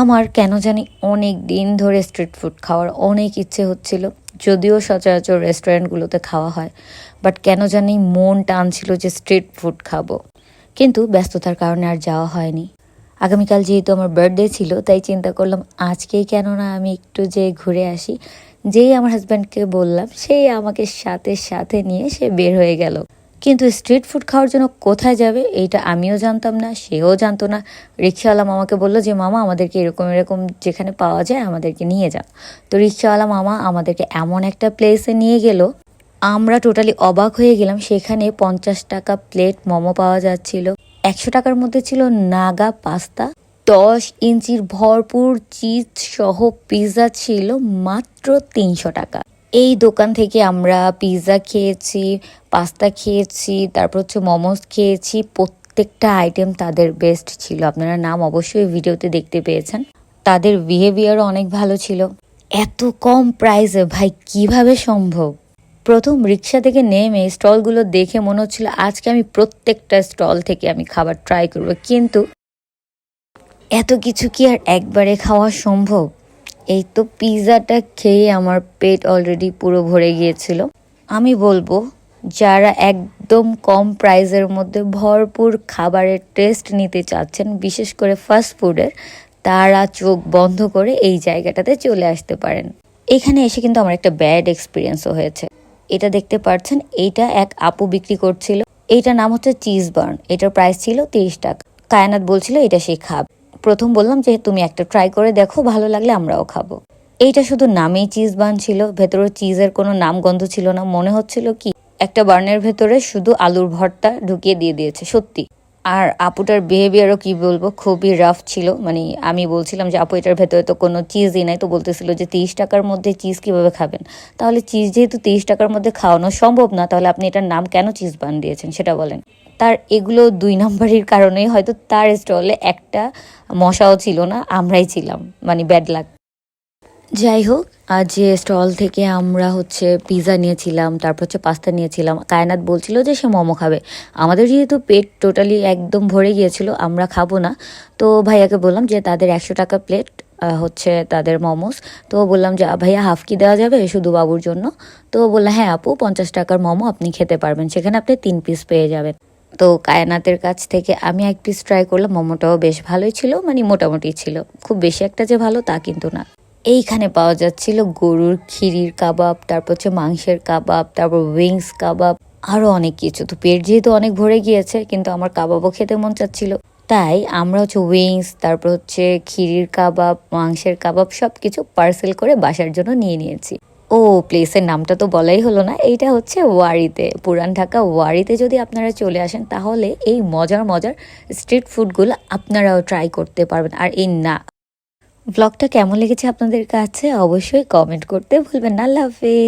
আমার কেন জানি অনেক দিন ধরে স্ট্রিট ফুড খাওয়ার অনেক ইচ্ছে হচ্ছিল, যদিও সচরাচর রেস্টুরেন্টগুলোতে খাওয়া হয় বাট কেন জানি মন টানছিল যে স্ট্রিট ফুড খাব। কিন্তু ব্যস্ততার কারণে আর যাওয়া হয়নি। আগামীকাল যেহেতু আমার বার্থডে ছিল, তাই চিন্তা করলাম আজকেই কেন না আমি একটু যে ঘুরে আসি। যেই আমার হাজব্যান্ডকে বললাম, সেই আমাকে সাথে সাথে নিয়ে সে বের হয়ে গেল। কিন্তু স্ট্রিট ফুড খাওয়ার জন্য কোথায় যাবে, এইটা আমিও জানতাম না, সেও জানতো না। রিক্সাওয়ালা মামাকে বলল যে, মামা, আমাদেরকে এরকম এরকম যেখানে পাওয়া যায়, আমাদেরকে নিয়ে যান তো রিক্সাওয়ালা মামা আমাদেরকে এমন একটা প্লেসে নিয়ে গেল। আমরা টোটালি অবাক হয়ে গেলাম, সেখানে পঞ্চাশ টাকা প্লেট মোমো পাওয়া যাচ্ছিল। একশো টাকার মধ্যে ছিল নাগা পাস্তা, দশ ইঞ্চির ভরপুর চিজ সহ পিৎজা ছিল মাত্র তিনশো টাকা। এই দোকান থেকে আমরা পিৎজা খেয়েছি পাস্তা খেয়েছি, তারপর হচ্ছে মোমোস খেয়েছি। প্রত্যেকটা আইটেম তাদের বেস্ট ছিল। আপনারা নাম অবশ্যই ভিডিওতে দেখতে পেয়েছেন। তাদের বিহেভিয়ারও অনেক ভালো ছিল। এত কম প্রাইসে ভাই, কীভাবে সম্ভব? প্রথম রিক্সা থেকে নেমে স্টলগুলো দেখে মনে হচ্ছিল, আজকে আমি প্রত্যেকটা স্টল থেকে আমি খাবার ট্রাই করব। কিন্তু এত কিছু কি আর একবারে খাওয়া সম্ভব? এই তো পিৎজাটা খেয়ে আমার পেট অলরেডি পুরো ভরে গিয়েছিল। আমি বলব, যারা একদম কম প্রাইসের মধ্যে ভরপুর খাবারের টেস্ট নিতে চাচ্ছেন, বিশেষ করে ফাস্ট ফুডের তারা চোখ বন্ধ করে এই জায়গাটাতে চলে আসতে পারেন। এখানে এসে কিন্তু আমার একটা ব্যাড এক্সপিরিয়েন্সও হয়েছে। এটা দেখতে পাচ্ছেন এইটা এক আপু বিক্রি করছিল। এইটার নাম হচ্ছে চিজ বার্ন এটার প্রাইস ছিল তিরিশ টাকা। কায়নাত বলছিল, এটা সে খাবে। প্রথম বললাম যে তুমি একটা ট্রাই করে দেখো, ভালো লাগলে আমরাও খাব। এইটা শুধু নামেই চিজ বান ছিল ভেতরে চিজের কোনো নাম গন্ধ ছিল না। মনে হচ্ছিল কি, একটা বার্নের ভেতরে শুধু আলুর ভর্তা ঢুকিয়ে দিয়ে দিয়েছে, সত্যি। আর আপুটার বিহেভিয়ারও কি বলব? খুবই রাফ ছিল। মানে আমি বলছিলাম যে, আপু, এটার ভেতরে তো কোনো চিজই নাই। তো বলতেছিল যে, তিরিশ টাকার মধ্যে চিজ কীভাবে খাবেন? তাহলে চিজ যেহেতু তিরিশ টাকার মধ্যে খাওয়ানো সম্ভব না, তাহলে আপনি এটার নাম কেন চিজ বান দিয়েছেন? সেটা বলেন। তার এগুলো দুই নম্বরের কারণেই হয়তো তার স্টলে একটা মশাও ছিল না, আমরাই ছিলাম। মানে ব্যাড লাক যাই হোক, আজ যে স্টল থেকে আমরা হচ্ছে পিৎজা নিয়েছিলাম, তারপর হচ্ছে পাস্তা নিয়েছিলাম, কায়নাত বলছিল যে সে মোমো খাবে। আমাদের যেহেতু পেট টোটালি একদম ভরে গিয়েছিল, আমরা খাব না। তো ভাইয়াকে বললাম যে তাদের একশো টাকা প্লেট হচ্ছে তাদের মোমোস। তো বললাম যে ভাইয়া, হাফ কি দেওয়া যাবে শুধু বাবুর জন্য? তো বললাম হ্যাঁ আপু, পঞ্চাশ টাকার মোমো আপনি খেতে পারবেন, সেখানে আপনি তিন পিস পেয়ে যাবেন। তো কায়নাতের কাছ থেকে আমি এক পিস ট্রাই করলাম, মোমোটাও বেশ ভালোই ছিল মানে মোটামুটি ছিল। খুব বেশি একটা যে ভালো তা কিন্তু না। এইখানে পাওয়া যাচ্ছিল গরুর খিরির কাবাব, তারপর হচ্ছে মাংসের কাবাব, তারপর উইংস কাবাব আরও অনেক কিছু। তো পেট যেহেতু অনেক ভরে গিয়েছে, কিন্তু আমার কাবাবও খেতে মন চাচ্ছিল। তাই আমরা হচ্ছে উইংস তারপর হচ্ছে খিরির কাবাব, মাংসের কাবাব সব কিছু পার্সেল করে বাসার জন্য নিয়ে নিয়েছি। ও প্লেসের নামটা তো বলাই হলো না। এইটা হচ্ছে ওয়ারিতে, পুরান ঢাকা ওয়ারিতে যদি আপনারা চলে আসেন, তাহলে এই মজার মজার স্ট্রিট ফুডগুলো আপনারাও ট্রাই করতে পারবেন। আর এই না ব্লগটা কেমন লেগেছে আপনাদের কাছে অবশ্যই কমেন্ট করতে ভুলবেন না। আল্লাহ হাফেজ।